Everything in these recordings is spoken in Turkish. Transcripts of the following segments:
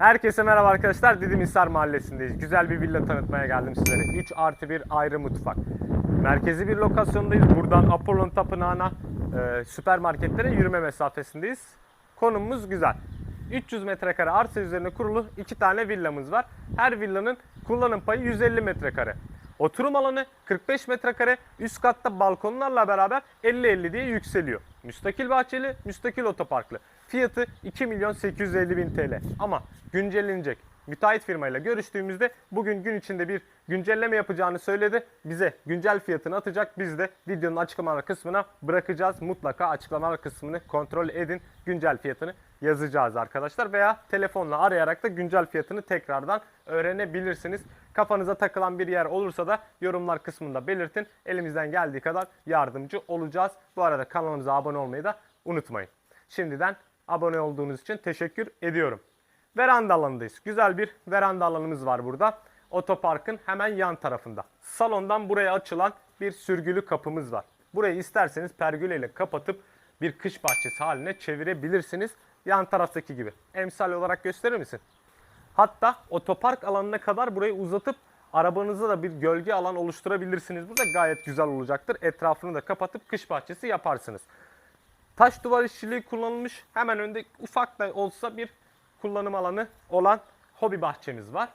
Herkese merhaba arkadaşlar. Didim Hisar Mahallesi'ndeyiz. Güzel bir villa tanıtmaya geldim sizlere. 3 artı 1 ayrı mutfak. Merkezi bir lokasyondayız. Buradan Apollon Tapınağı'na e, süpermarketlere yürüme mesafesindeyiz. Konumumuz güzel. 300 metrekare arsa üzerine kurulu iki tane villamız var. Her villanın kullanım payı 150 metrekare. Oturum alanı 45 metrekare, üst katta balkonlarla beraber 50-50 diye yükseliyor. Müstakil bahçeli, müstakil otoparklı. Fiyatı 2 milyon 850 bin TL. Ama güncellenecek. Müteahhit firmayla görüştüğümüzde bugün gün içinde bir güncelleme yapacağını söyledi. Bize güncel fiyatını atacak. Biz de videonun açıklamalar kısmına bırakacağız. Mutlaka açıklamalar kısmını kontrol edin. Güncel fiyatını yazacağız arkadaşlar. Veya telefonla arayarak da güncel fiyatını tekrardan öğrenebilirsiniz. Kafanıza takılan bir yer olursa da yorumlar kısmında belirtin. Elimizden geldiği kadar yardımcı olacağız. Bu arada kanalımıza abone olmayı da unutmayın. Şimdiden abone olduğunuz için teşekkür ediyorum. Veranda alanındayız. Güzel bir veranda alanımız var burada. Otoparkın hemen yan tarafında. Salondan buraya açılan bir sürgülü kapımız var. Burayı isterseniz pergüleyle kapatıp bir kış bahçesi haline çevirebilirsiniz. Yan taraftaki gibi. Emsal olarak gösterir misin? Hatta otopark alanına kadar burayı uzatıp arabanıza da bir gölge alan oluşturabilirsiniz. Burada gayet güzel olacaktır. Etrafını da kapatıp kış bahçesi yaparsınız. Taş duvar işçiliği kullanılmış. Hemen önde ufak da olsa bir kullanım alanı olan hobi bahçemiz var.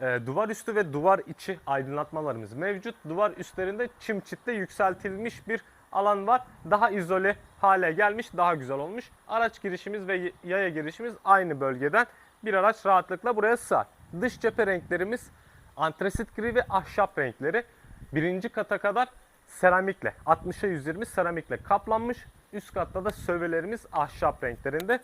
Ee, duvar üstü ve duvar içi aydınlatmalarımız mevcut. Duvar üstlerinde çim çitle yükseltilmiş bir alan var. Daha izole hale gelmiş, daha güzel olmuş. Araç girişimiz ve yaya girişimiz aynı bölgeden. Bir araç rahatlıkla buraya sığar. Dış cephe renklerimiz antresit gri ve ahşap renkleri. Birinci kata kadar seramikle, 60'a 120 seramikle kaplanmış. Üst katta da sövelerimiz ahşap renklerinde.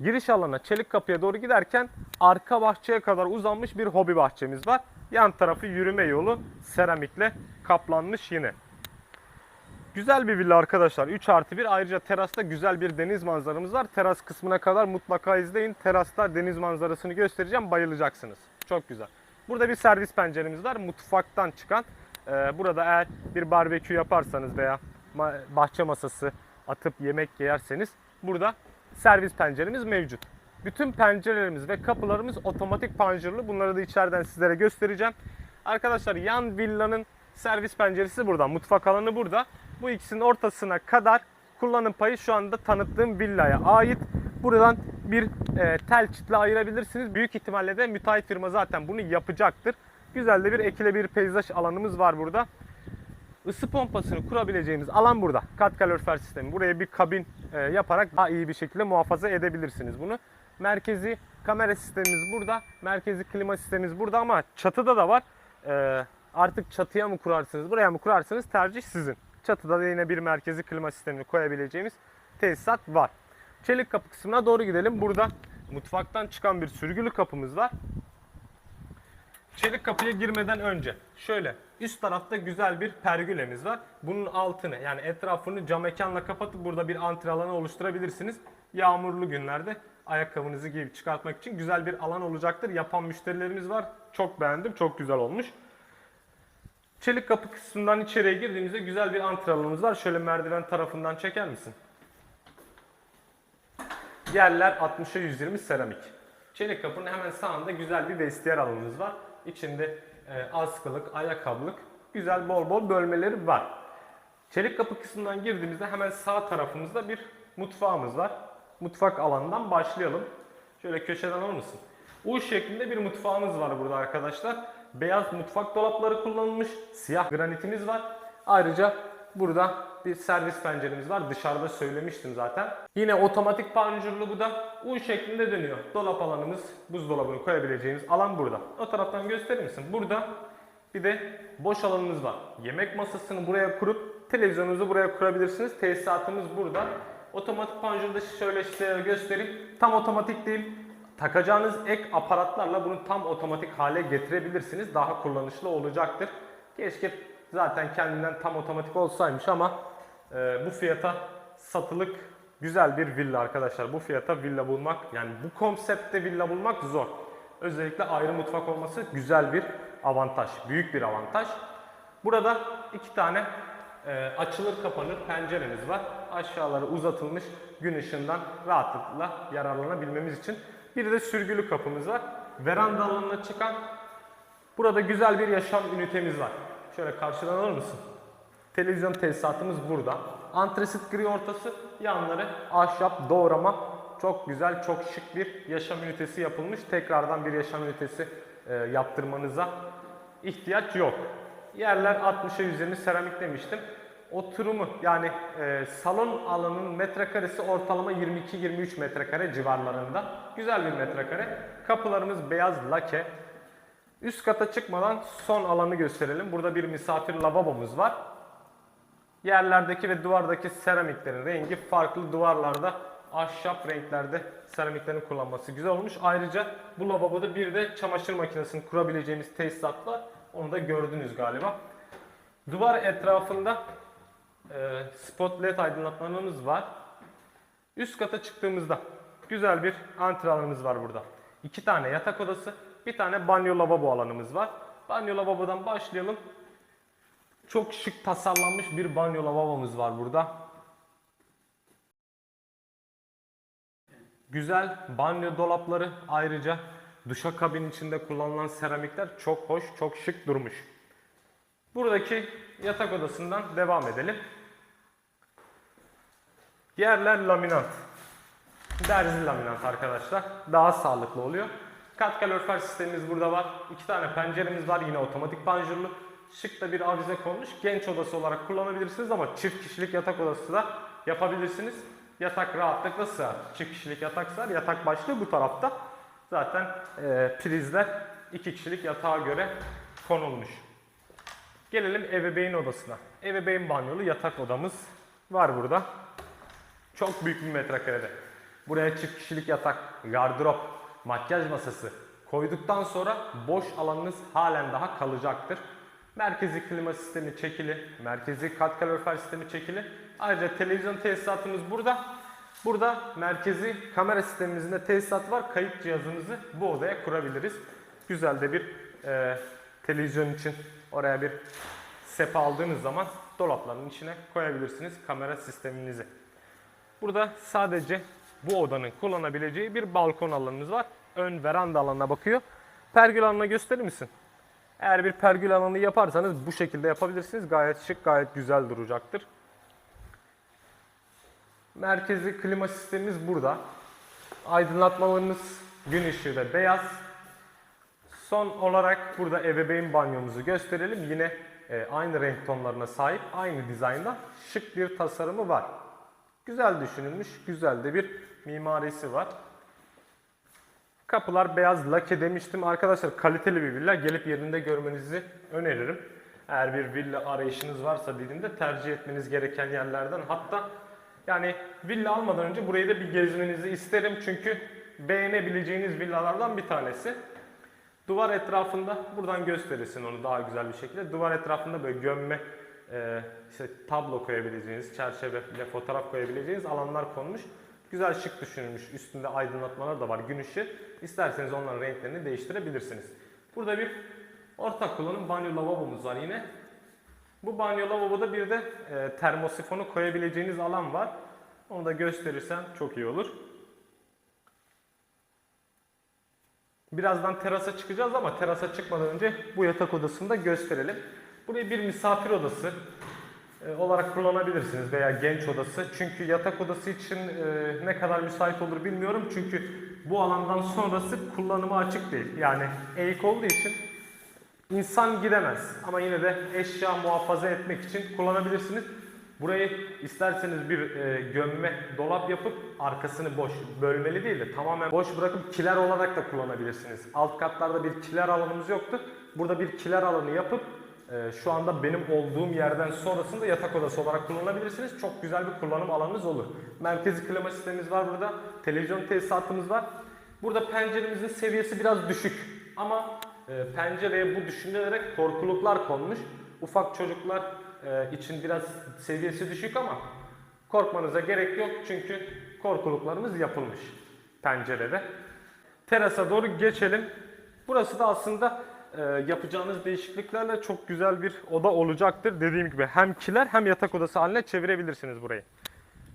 Giriş alana çelik kapıya doğru giderken arka bahçeye kadar uzanmış bir hobi bahçemiz var. Yan tarafı yürüme yolu seramikle kaplanmış yine. Güzel bir villa arkadaşlar. 3 artı 1. Ayrıca terasta güzel bir deniz manzaramız var. Teras kısmına kadar mutlaka izleyin. Terasta deniz manzarasını göstereceğim. Bayılacaksınız. Çok güzel. Burada bir servis penceremiz var. Mutfaktan çıkan. Burada eğer bir barbekü yaparsanız veya bahçe masası atıp yemek yerseniz burada servis penceremiz mevcut. Bütün pencerelerimiz ve kapılarımız otomatik panjurlu. Bunları da içeriden sizlere göstereceğim. Arkadaşlar yan villanın servis penceresi burada. Mutfak alanı burada. Bu ikisinin ortasına kadar kullanım payı şu anda tanıttığım villaya ait. Buradan bir e, tel çitle ayırabilirsiniz. Büyük ihtimalle de müteahhit firma zaten bunu yapacaktır. Güzel de bir ekile bir peyzaj alanımız var burada. Isı pompasını kurabileceğimiz alan burada. Kat kalorifer sistemi. Buraya bir kabin e, yaparak daha iyi bir şekilde muhafaza edebilirsiniz bunu. Merkezi kamera sistemimiz burada. Merkezi klima sistemimiz burada ama çatıda da var. E, artık çatıya mı kurarsınız, buraya mı kurarsınız tercih sizin. Çatıda da yine bir merkezi klima sistemini koyabileceğimiz tesisat var. Çelik kapı kısmına doğru gidelim. Burada mutfaktan çıkan bir sürgülü kapımız var. Çelik kapıya girmeden önce şöyle üst tarafta güzel bir pergülemiz var. Bunun altını yani etrafını cam mekanla kapatıp burada bir antre alanı oluşturabilirsiniz. Yağmurlu günlerde ayakkabınızı giyip çıkartmak için güzel bir alan olacaktır. Yapan müşterilerimiz var. Çok beğendim. Çok güzel olmuş. Çelik kapı kısmından içeriye girdiğimizde güzel bir antre alanımız var. Şöyle merdiven tarafından çeker misin? Yerler 60'a 120 seramik. Çelik kapının hemen sağında güzel bir vestiyer alanımız var. İçinde askılık, ayakkabılık, güzel bol bol bölmeleri var. Çelik kapı kısmından girdiğimizde hemen sağ tarafımızda bir mutfağımız var. Mutfak alanından başlayalım. Şöyle köşeden alır mısın? U şeklinde bir mutfağımız var burada arkadaşlar. Beyaz mutfak dolapları kullanılmış. Siyah granitimiz var. Ayrıca burada bir servis penceremiz var. Dışarıda söylemiştim zaten. Yine otomatik panjurlu bu da U şeklinde dönüyor. Dolap alanımız, buzdolabını koyabileceğimiz alan burada. O taraftan gösterir misin? Burada bir de boş alanımız var. Yemek masasını buraya kurup televizyonunuzu buraya kurabilirsiniz. Tesisatımız burada. Otomatik panjuru da şöyle size göstereyim. Tam otomatik değil. Takacağınız ek aparatlarla bunu tam otomatik hale getirebilirsiniz. Daha kullanışlı olacaktır. Keşke zaten kendinden tam otomatik olsaymış ama e, bu fiyata satılık güzel bir villa arkadaşlar. Bu fiyata villa bulmak yani bu konseptte villa bulmak zor. Özellikle ayrı mutfak olması güzel bir avantaj. Büyük bir avantaj. Burada iki tane e, açılır kapanır penceremiz var. Aşağıları uzatılmış gün ışığından rahatlıkla yararlanabilmemiz için. Bir de sürgülü kapımız var. Veranda alanına çıkan burada güzel bir yaşam ünitemiz var. Şöyle karşıdan alır mısın? Televizyon tesisatımız burada. Antresit gri ortası, yanları ahşap doğrama. Çok güzel, çok şık bir yaşam ünitesi yapılmış. Tekrardan bir yaşam ünitesi e, yaptırmanıza ihtiyaç yok. Yerler 60'a 120 seramik demiştim. Oturumu yani e, salon alanının metrekaresi ortalama 22-23 metrekare civarlarında. Güzel bir metrekare. Kapılarımız beyaz lake. Üst kata çıkmadan son alanı gösterelim. Burada bir misafir lavabomuz var. Yerlerdeki ve duvardaki seramiklerin rengi farklı duvarlarda ahşap renklerde seramiklerin kullanması güzel olmuş. Ayrıca bu lavaboda bir de çamaşır makinesini kurabileceğimiz tesisat var. Onu da gördünüz galiba. Duvar etrafında e, spot led aydınlatmalarımız var. Üst kata çıktığımızda güzel bir antre alanımız var burada. İki tane yatak odası, bir tane banyo lavabo alanımız var. Banyo lavabodan başlayalım. Çok şık tasarlanmış bir banyo lavabomuz var burada. Güzel banyo dolapları ayrıca duşakabin içinde kullanılan seramikler çok hoş, çok şık durmuş. Buradaki yatak odasından devam edelim. Yerler laminat. Derzi laminat arkadaşlar. Daha sağlıklı oluyor. Kat kalorifer sistemimiz burada var. İki tane penceremiz var. Yine otomatik panjurlu. Şık da bir avize konmuş. Genç odası olarak kullanabilirsiniz ama çift kişilik yatak odası da yapabilirsiniz. Yatak rahatlıkla sığar. Çift kişilik yatak sığar. Yatak başlığı bu tarafta. Zaten e, prizler iki kişilik yatağa göre konulmuş. Gelelim ebeveyn odasına. Ebeveyn banyolu yatak odamız var burada. Çok büyük bir metrekarede. Buraya çift kişilik yatak, gardırop, makyaj masası koyduktan sonra boş alanınız halen daha kalacaktır. Merkezi klima sistemi çekili, merkezi kat kalorifer sistemi çekili. Ayrıca televizyon tesisatımız burada. Burada merkezi kamera sistemimizin de tesisat var. Kayıt cihazımızı bu odaya kurabiliriz. Güzel de bir e, televizyon için oraya bir sepe aldığınız zaman dolapların içine koyabilirsiniz kamera sisteminizi. Burada sadece bu odanın kullanabileceği bir balkon alanımız var. Ön veranda alanına bakıyor. Pergül alanına gösterir misin? Eğer bir pergül alanı yaparsanız bu şekilde yapabilirsiniz. Gayet şık, gayet güzel duracaktır. Merkezi klima sistemimiz burada. Aydınlatmalarımız gün ışığı ve beyaz. Son olarak burada ebeveyn banyomuzu gösterelim. Yine e, aynı renk tonlarına sahip, aynı dizaynda şık bir tasarımı var. Güzel düşünülmüş, güzel de bir mimarisi var. Kapılar beyaz lake demiştim. Arkadaşlar kaliteli bir villa. Gelip yerinde görmenizi öneririm. Eğer bir villa arayışınız varsa dediğimde tercih etmeniz gereken yerlerden. Hatta yani villa almadan önce burayı da bir gezmenizi isterim. Çünkü beğenebileceğiniz villalardan bir tanesi. Duvar etrafında buradan gösterirsin onu daha güzel bir şekilde. Duvar etrafında böyle gömme e, işte tablo koyabileceğiniz, çerçeve ile fotoğraf koyabileceğiniz alanlar konmuş. Güzel şık düşünülmüş. Üstünde aydınlatmalar da var. Gün ışığı. İsterseniz onların renklerini değiştirebilirsiniz. Burada bir ortak kullanım banyo lavabomuz var yine. Bu banyo lavaboda bir de e, termosifonu koyabileceğiniz alan var. Onu da gösterirsem çok iyi olur. Birazdan terasa çıkacağız ama terasa çıkmadan önce bu yatak odasını da gösterelim. Burayı bir misafir odası olarak kullanabilirsiniz veya genç odası. Çünkü yatak odası için e, ne kadar müsait olur bilmiyorum. Çünkü bu alandan sonrası kullanıma açık değil. Yani eğik olduğu için insan gidemez. Ama yine de eşya muhafaza etmek için kullanabilirsiniz. Burayı isterseniz bir e, gömme dolap yapıp arkasını boş bölmeli değil de tamamen boş bırakıp kiler olarak da kullanabilirsiniz. Alt katlarda bir kiler alanımız yoktu. Burada bir kiler alanı yapıp e, şu anda benim olduğum yerden sonrasında yatak odası olarak kullanabilirsiniz. Çok güzel bir kullanım alanınız olur. Merkezi klima sistemimiz var burada. Televizyon tesisatımız var. Burada penceremizin seviyesi biraz düşük. Ama e, pencereye bu düşünülerek korkuluklar konmuş. Ufak çocuklar e, için biraz seviyesi düşük ama korkmanıza gerek yok çünkü korkuluklarımız yapılmış pencerede. Terasa doğru geçelim. Burası da aslında e, yapacağınız değişikliklerle çok güzel bir oda olacaktır. Dediğim gibi hem kiler hem yatak odası haline çevirebilirsiniz burayı.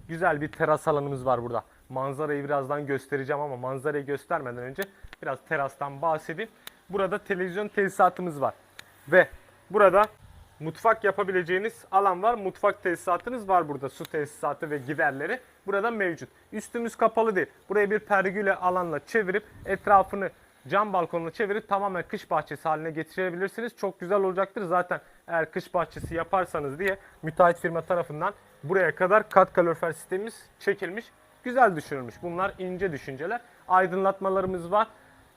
Güzel bir teras alanımız var burada. Manzarayı birazdan göstereceğim ama manzarayı göstermeden önce biraz terastan bahsedeyim. Burada televizyon tesisatımız var. Ve burada mutfak yapabileceğiniz alan var. Mutfak tesisatınız var burada. Su tesisatı ve giderleri burada mevcut. Üstümüz kapalı değil. Buraya bir pergüle alanla çevirip etrafını cam balkonla çevirip tamamen kış bahçesi haline getirebilirsiniz. Çok güzel olacaktır. Zaten eğer kış bahçesi yaparsanız diye müteahhit firma tarafından buraya kadar kat kalorifer sistemimiz çekilmiş. Güzel düşünülmüş. Bunlar ince düşünceler. Aydınlatmalarımız var.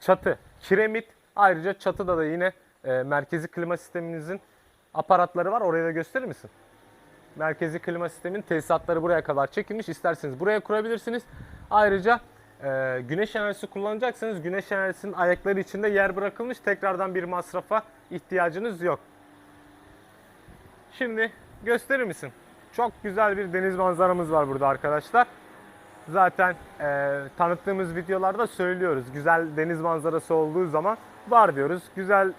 Çatı, kiremit. Ayrıca çatıda da yine e, merkezi klima sisteminizin aparatları var. Oraya da gösterir misin? Merkezi klima sistemin tesisatları buraya kadar çekilmiş. İsterseniz buraya kurabilirsiniz. Ayrıca e, güneş enerjisi kullanacaksanız güneş enerjisinin ayakları içinde yer bırakılmış. Tekrardan bir masrafa ihtiyacınız yok. Şimdi gösterir misin? Çok güzel bir deniz manzaramız var burada arkadaşlar. Zaten e, tanıttığımız videolarda söylüyoruz. Güzel deniz manzarası olduğu zaman var diyoruz. Güzel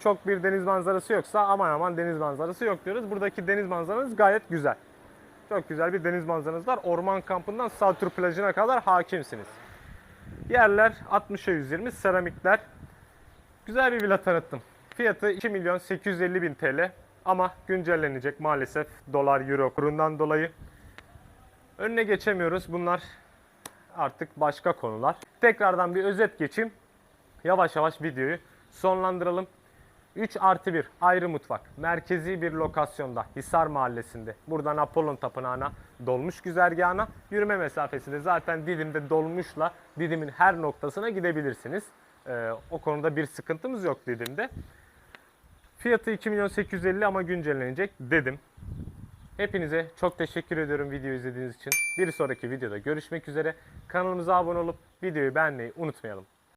çok bir deniz manzarası yoksa aman aman deniz manzarası yok diyoruz. Buradaki deniz manzaranız gayet güzel. Çok güzel bir deniz manzaranız var. Orman kampından Saltur plajına kadar hakimsiniz. Yerler 60'a 120 seramikler. Güzel bir villa tanıttım. Fiyatı 2 milyon 850 bin TL ama güncellenecek maalesef dolar euro kurundan dolayı. Önüne geçemiyoruz. Bunlar artık başka konular. Tekrardan bir özet geçeyim. Yavaş yavaş videoyu sonlandıralım. 3 artı 1 ayrı mutfak. Merkezi bir lokasyonda Hisar Mahallesi'nde. Buradan Apollon Tapınağı'na dolmuş güzergahına yürüme mesafesinde zaten Didim'de dolmuşla Didim'in her noktasına gidebilirsiniz. Ee, o konuda bir sıkıntımız yok Didim'de. Fiyatı 2 milyon 850 ama güncellenecek dedim. Hepinize çok teşekkür ediyorum video izlediğiniz için. Bir sonraki videoda görüşmek üzere. Kanalımıza abone olup videoyu beğenmeyi unutmayalım.